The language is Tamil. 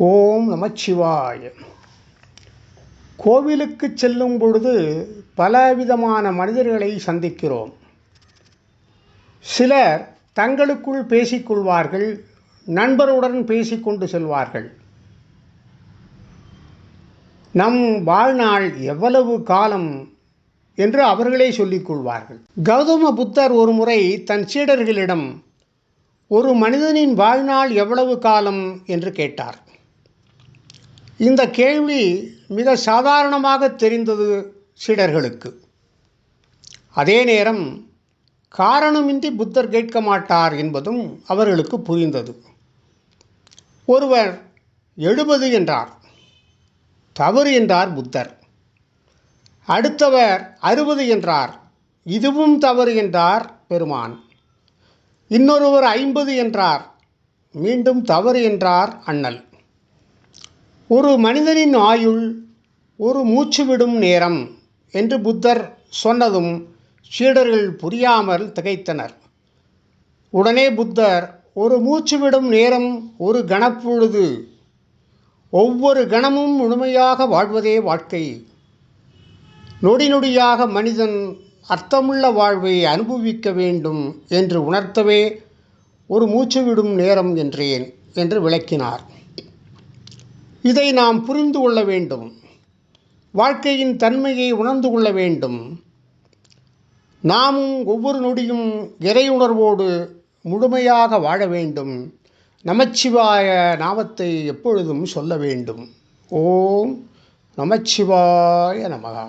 ஓம் நமச்சிவாய. கோவிலுக்கு செல்லும் பொழுது பலவிதமான மனிதர்களை சந்திக்கிறோம். சிலர் தங்களுக்குள் பேசிக்கொள்வார்கள் நண்பருடன் பேசிக்கொண்டு செல்வார்கள். நம் வாழ்நாள் எவ்வளவு காலம் என்று அவர்களே சொல்லிக் கொள்வார்கள். கௌதம புத்தர் ஒரு முறை தன் சீடர்களிடம் ஒரு மனிதனின் வாழ்நாள் எவ்வளவு காலம்? என்று கேட்டார். இந்த கேள்வி மிக சாதாரணமாக தெரிந்தது சீடர்களுக்கு. அதே நேரம் காரணமின்றி புத்தர் கேட்க மாட்டார் என்பதும் அவர்களுக்கு புரிந்தது. ஒருவர் எழுபது என்றார் தவறு என்றார் புத்தர். அடுத்தவர் அறுபது என்றார் இதுவும் தவறு என்றார் பெருமான். இன்னொருவர் ஐம்பது என்றார் மீண்டும் தவறு என்றார் அண்ணல். ஒரு மனிதனின் ஆயுள் ஒரு மூச்சு விடும் நேரம் என்று புத்தர் சொன்னதும் சீடர்கள் புரியாமல் திகைத்தனர். உடனே புத்தர் ஒரு மூச்சு விடும் நேரம் ஒரு கணப்பொழுது ஒவ்வொரு கணமும் முழுமையாக வாழ்வதே வாழ்க்கை. நொடி நொடியாக மனிதன் அர்த்தமுள்ள வாழ்வை அனுபவிக்க வேண்டும் என்று உணர்த்தவே ஒரு மூச்சு விடும் நேரம் என்றேன் என்று விளக்கினார். இதை நாம் புரிந்து கொள்ள வேண்டும். வாழ்க்கையின் தன்மையை உணர்ந்து கொள்ள வேண்டும். நாமும் ஒவ்வொரு நொடியும் இறையுணர்வோடு முழுமையாக வாழ வேண்டும். நமச்சிவாய நாமத்தை எப்பொழுதும் சொல்ல வேண்டும். ஓம் நமச்சிவாய நமகா.